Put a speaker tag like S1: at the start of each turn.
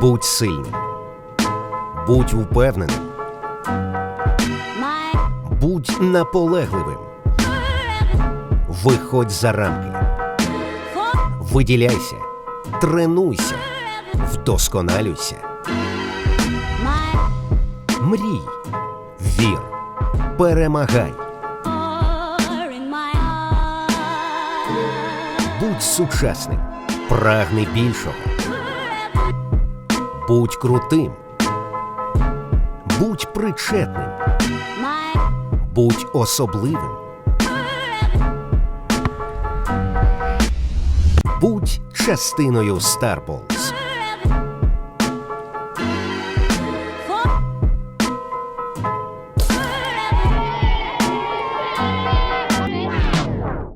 S1: Будь сильним, будь впевненим, будь наполегливим. Виходь за рамки. Виділяйся, тренуйся, вдосконалюйся. Мрій, вір, перемагай. Будь сучасним. Прагни більшого. Будь крутим. Будь причетним. Будь особливим. Будь частиною Старполз.